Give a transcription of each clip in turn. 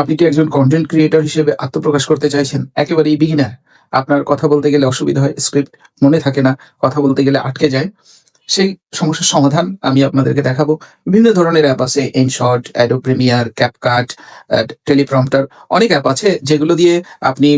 আপনি কি একজন কন্টেন্ট ক্রিয়েটর হিসেবে আত্মপ্রকাশ করতে চাইছেন? একেবারেই বিগিনার আপনার কথা বলতে গেলে অসুবিধা হয় স্ক্রিপ্ট মনে থাকে না, কথা বলতে গেলে আটকে যায়। সেই সমস্যার সমাধান আমি আপনাদেরকে দেখাবো। বিভিন্ন ধরনের অ্যাপ আছে InShot Adobe Premiere CapCut teleprompter অনেক অ্যাপ আছে যেগুলো দিয়ে আপনি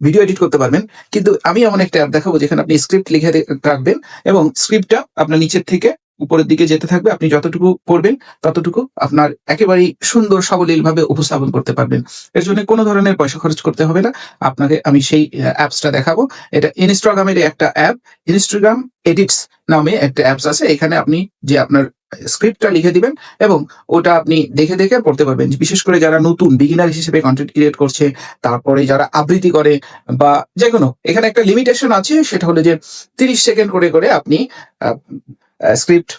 ভিডিও এডিট করতে পারবেন। কিন্তু আমি এমন একটা অ্যাপ দেখাবো যেখানে আপনি স্ক্রিপ্ট লিখে রাখবেন এবং স্ক্রিপ্টটা আপনার নিচের থেকে উপরের দিকে যেতে থাকবে, আপনি যতটুকু করবেন ততটুকু আপনার একেবারেই সুন্দর সাবলীল ভাবে উপস্থাপন করতে পারবেন। এর জন্য কোনো ধরনের পয়সা খরচ করতে হবে না। আপনাকে আমি সেই অ্যাপসটা দেখাবো। এটা ইনস্টাগ্রামের একটা অ্যাপ। ইনস্টাগ্রাম এডিটস নামে একটা অ্যাপস আছে। এখানে আপনি যে আপনার স্ক্রিপ্টটা লিখে দিবেন এবং ওটা আপনি দেখে দেখে পড়তে পারবেন। বিশেষ করে যারা নতুন বিগিনার হিসেবে কন্টেন্ট ক্রিয়েট করছে, তারপরে যারা আবৃত্তি করে বা যে কোনো এখানে একটা লিমিটেশন আছে, সেটা হলো যে তিরিশ সেকেন্ড করে করে আপনি স্ক্রিপ্ট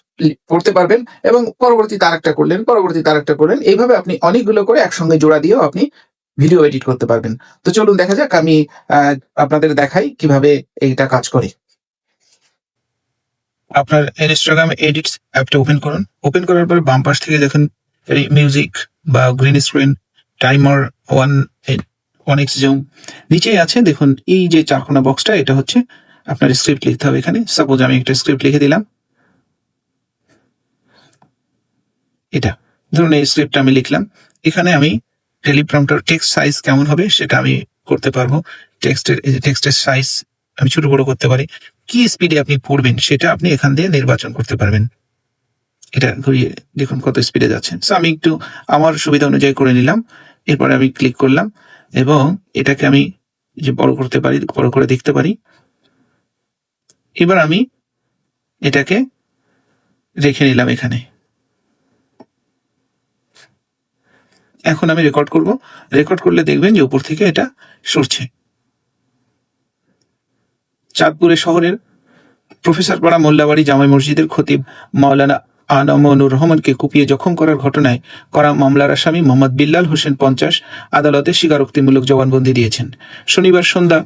পড়তে পারবেন এবং পরবর্তী তার একটা করলেন, পরবর্তী তার একটা করলেন, এইভাবে আপনি অনেকগুলো করে একসঙ্গে জোড়া দিয়েও আপনি ভিডিও এডিট করতে পারবেন। তো চলুন দেখা যাক, আমি আপনাদের দেখাই কীভাবে এইটা কাজ করে। আপনার ইনস্টাগ্রাম এডিটস অ্যাপটা ওপেন করুন। ওপেন করার পর বাম পাশ থেকে দেখুন মিউজিক বা green screen timer one one X zoom নিচেই আছে দেখুন, এই যে চারকোনা বক্সটা এটা হচ্ছে আপনার স্ক্রিপ্ট লিখতে হবে এখানে। সাপোজ আমি একটা স্ক্রিপ্ট লিখে দিলাম। এটা, ধরুন এই স্ক্রিপ্টটা আমি লিখলাম। এখানে আমি টেলিপ্রম্পটার টেক্সট সাইজ কেমন হবে সেটা আমি করতে পারব। টেক্সটের টেক্সটের সাইজ আমি ছোট বড় করতে পারি। কি স্পিডে আপনি পড়বেন সেটা আপনি এখান দিয়ে নির্বাচন করতে পারবেন। এটা ঘুরিয়ে দেখুন কত স্পিডে যাচ্ছেন। সো আমি একটু আমার সুবিধা অনুযায়ী করে নিলাম। এরপরে আমি ক্লিক করলাম এবং এটাকে আমি যে বড় করতে পারি, বড় করে দেখতে পারি। এবার আমি এটাকে রেখে নিলাম এখানে। এখন আমি রেকর্ড করব। রেকর্ড করলে দেখবেন যে উপর থেকে এটা সরছে। চাঁদপুরে শহরের প্রফেসর পাড়া মোল্লাবাড়ি জামাই মসজিদের খতিব মাওলানা আনামনুর রহমানকে কুপিয়ে জখম করার ঘটনায় করা মামলার আসামি মোহাম্মদ বিল্লাল হোসেন পঞ্চাশ আদালতে স্বীকারোক্তিমূলক জবানবন্দি দিয়েছেন। শনিবার সন্ধ্যা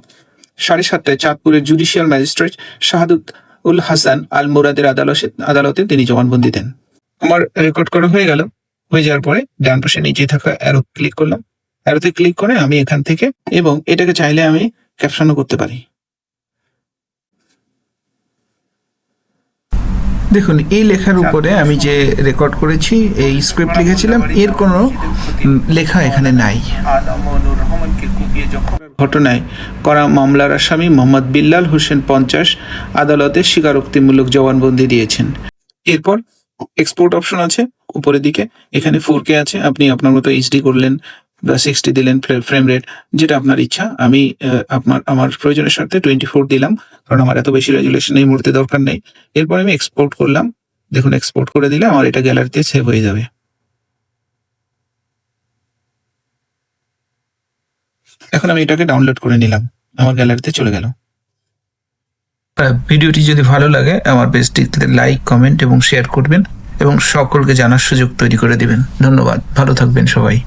সাড়ে সাতটায় চাঁদপুরের জুডিশিয়াল ম্যাজিস্ট্রেট শাহাদুত উল হাসান আল মুরাদের আদালতে আদালতে তিনি জবানবন্দি দেন। আমার রেকর্ড করা হয়ে গেল। হয়ে যাওয়ার পরে ডান পাশে নিচে থাকা অ্যারো ক্লিক করলাম। অ্যারোতে ক্লিক করে আমি এখান থেকে এবং এটাকে চাইলে আমি ক্যাপশনও করতে পারি। দেখুন এই লেখার উপরে আমি যে রেকর্ড করেছি এই স্ক্রিপ্ট লিখেছিলাম এর কোনো লেখা এখানে নাই। ঘটনায় করা মামলার আসামি মোহাম্মদ বিল্লাল হোসেন পঞ্চাশ আদালতে স্বীকারোক্তিমূলক জবানবন্দি দিয়েছেন। এরপর এক্সপোর্ট অপশন আছে উপরের দিকে। এখানে ফোর কে আছে আপনি আপনার মতো এইচডি করলেন। সিক্সটি দিলেন ফ্রেম রেট যেটা আপনার ইচ্ছা। আমি আপনার, আমার প্রয়োজনের স্বার্থে টোয়েন্টি ফোর দিলাম, কারণ আমার এত বেশি রেজুলেশন এই মুহূর্তে দরকার নেই। এরপর আমি এক্সপোর্ট করলাম। দেখুন এক্সপোর্ট করে দিলে আমার এটা গ্যালারিতে সেভ হয়ে যাবে। এখন আমি এটাকে ডাউনলোড করে নিলাম। আমার গ্যালারিতে চলে গেল। ভিডিওটি যদি ভালো লাগে, আমার পেজটিতে লাইক কমেন্ট এবং শেয়ার করবেন এবং সকলকে জানার সুযোগ তৈরি করে দিবেন। ধন্যবাদ। ভালো থাকবেন সবাই।